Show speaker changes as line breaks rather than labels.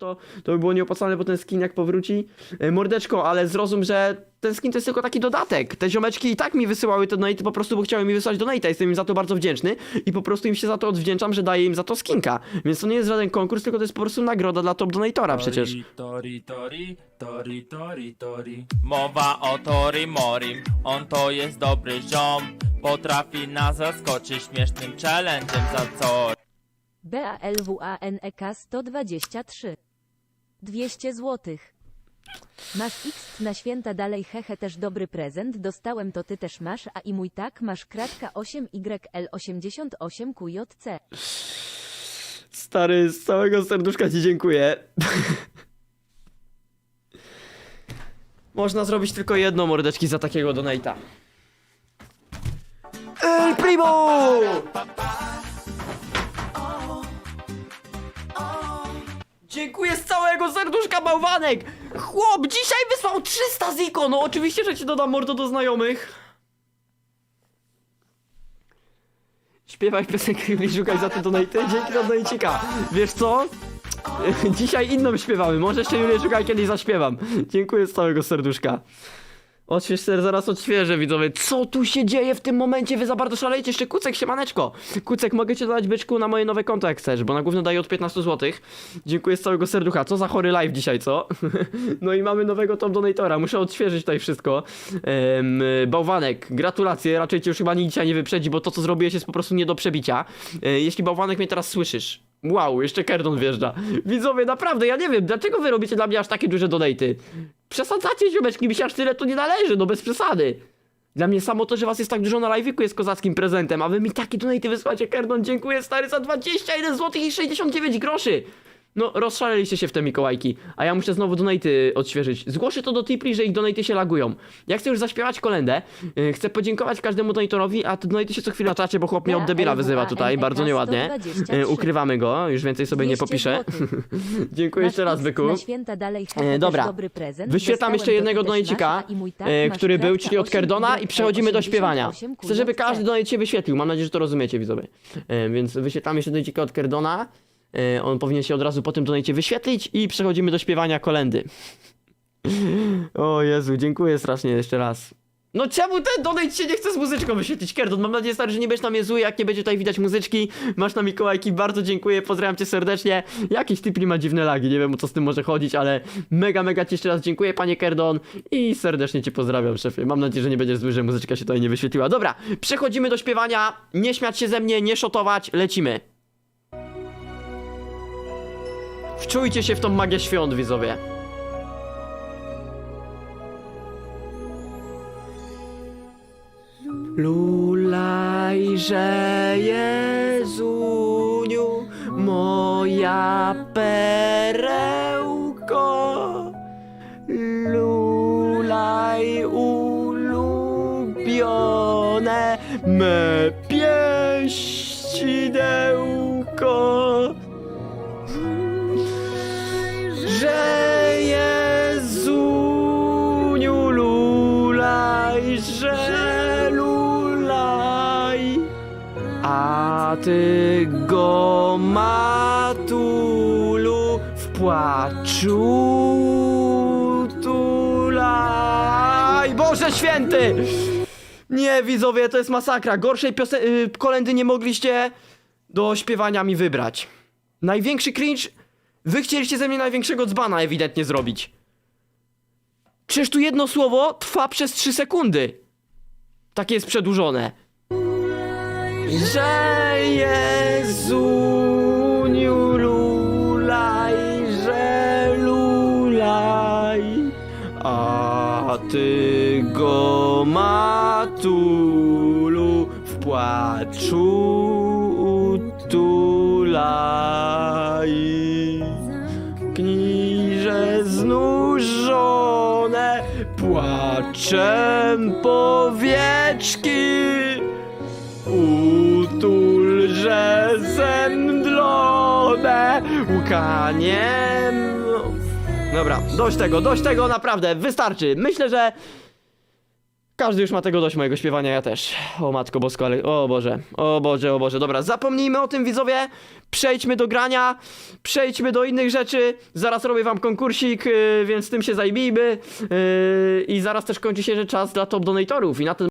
to, to by było nieopłacalne, bo ten skin jak powróci. E, Mordeczko, ale zrozum, że ten skin to jest tylko taki dodatek. Te ziomeczki i tak mi wysyłały te donate po prostu, bo chciały mi wysłać donate. Jestem im za to bardzo wdzięczny i po prostu im się za to odwdzięczam, że daję im za to skinka. Więc to nie jest żaden konkurs, tylko to jest po prostu nagroda dla top donatora przecież.
Tori, tori, tori, tori, tori. Mowa o Tori Morim, on to jest dobry ziom. Potrafi nas zaskoczyć śmiesznym challenge'em za co.
BALWANEK 123. 200 złotych. Masz X na święta dalej hehe też dobry prezent, dostałem to ty też masz, a i mój tak masz kratka 8YL88QJC.
Stary, z całego serduszka ci dziękuję. Można zrobić tylko jedno mordeczki za takiego donata. El Primo! Dziękuję z całego serduszka bałwanek! Chłop, dzisiaj wysłał 300 ziko! No oczywiście, że ci dodam mordo do znajomych. Śpiewaj piosenkę Julii Żukaj za te donaty. Dzięki za donajcika. Wiesz co? Dzisiaj inną śpiewamy. Może jeszcze Julię Żukaj kiedyś zaśpiewam. Dziękuję z całego serduszka. Odśwież ser, zaraz odświeżę widzowie. Co tu się dzieje w tym momencie? Wy za bardzo szalejcie. Jeszcze Kucek, siemaneczko. Kucek, mogę cię dodać byczku na moje nowe konto jak chcesz, bo na główne daję od 15 zł. Dziękuję z całego serducha. Co za chory live dzisiaj, co? no i mamy nowego top donatora. Muszę odświeżyć tutaj wszystko. Em, bałwanek, gratulacje. Raczej cię już chyba nikt dzisiaj nie wyprzedzi, bo to co zrobiłeś jest po prostu nie do przebicia. E, jeśli bałwanek mnie teraz słyszysz. Wow, jeszcze Kerdon wjeżdża. Widzowie, naprawdę, ja nie wiem, dlaczego wy robicie dla mnie aż takie duże donaty? Przesadzacie, ziomeczki, mi się aż tyle to nie należy, no bez przesady. Dla mnie samo to, że was jest tak dużo na live'iku jest kozackim prezentem, a wy mi takie donaty wysłacie, Kerdon, dziękuję stary za 21 zł i 69 groszy. No, rozszaleliście się w te Mikołajki, a ja muszę znowu donaty odświeżyć. Zgłoszę to do Tipli, że ich donaty się lagują. Ja chcę już zaśpiewać kolendę, yy, chcę podziękować każdemu donatorowi, a te donaty się co chwilę czacie, bo chłop mnie od debila wyzywa tutaj, bardzo nieładnie. Yy, ukrywamy go, już więcej sobie nie
200
popiszę. Dziękuję jeszcze raz, byku. E, dobra. Wyświetlam jeszcze jednego
też
donajcika,
masz, a i mój
e,
masz
który był, czyli od Kerdona i przechodzimy do śpiewania.
88
Chcę, żeby
QJC.
każdy donate się wyświetlił. Mam nadzieję, że to rozumiecie, widzowie. E, więc wyświetlamy jeszcze donajcika od Kerdona. E, on powinien się od razu po tym donajcie wyświetlić i przechodzimy do śpiewania kolendy. o Jezu, dziękuję strasznie jeszcze raz. No czemu ten donate się nie chce z muzyczką wyświetlić? Kerdon, mam nadzieję, stary, że nie będziesz na mnie zły, jak nie będzie tutaj widać muzyczki. Masz na Mikołajki, bardzo dziękuję, pozdrawiam cię serdecznie. Jakiś typ nie ma dziwne lagi, nie wiem o co z tym może chodzić, ale mega, mega ci jeszcze raz dziękuję, panie Kerdon i serdecznie cię pozdrawiam, szefie. Mam nadzieję, że nie będziesz zły, że muzyczka się tutaj nie wyświetliła. Dobra, przechodzimy do śpiewania, nie śmiać się ze mnie, nie szotować, lecimy. Wczujcie się w tą magię świąt, widzowie. Lulajże Jezuniu, moja perełko. Lulaj ulubione me pieścidełko. Ty matulu w płaczu tulaj. Boże święty! Nie, widzowie, to jest masakra. Gorszej piosen- y, kolendy nie mogliście do śpiewania mi wybrać. Największy cringe Wy chcieliście ze mnie największego dzbana ewidentnie zrobić. Przecież tu jedno słowo trwa przez 3 sekundy. Takie jest przedłużone. Że Jezuniu lulaj, że lulaj, a ty go matulu w płaczu utulaj. Kniże znużone płaczem powieczki zemdlone łkaniem Dobra, dość tego, dość tego, naprawdę, wystarczy Myślę, że Każdy już ma tego dość mojego śpiewania, ja też. O matko bosko, ale... O Boże, o Boże, o Boże. Dobra, zapomnijmy o tym, widzowie. Przejdźmy do grania. Przejdźmy do innych rzeczy. Zaraz robię wam konkursik, yy, więc tym się zajmijmy. Yy, I zaraz też kończy się że czas dla top donatorów. I na ten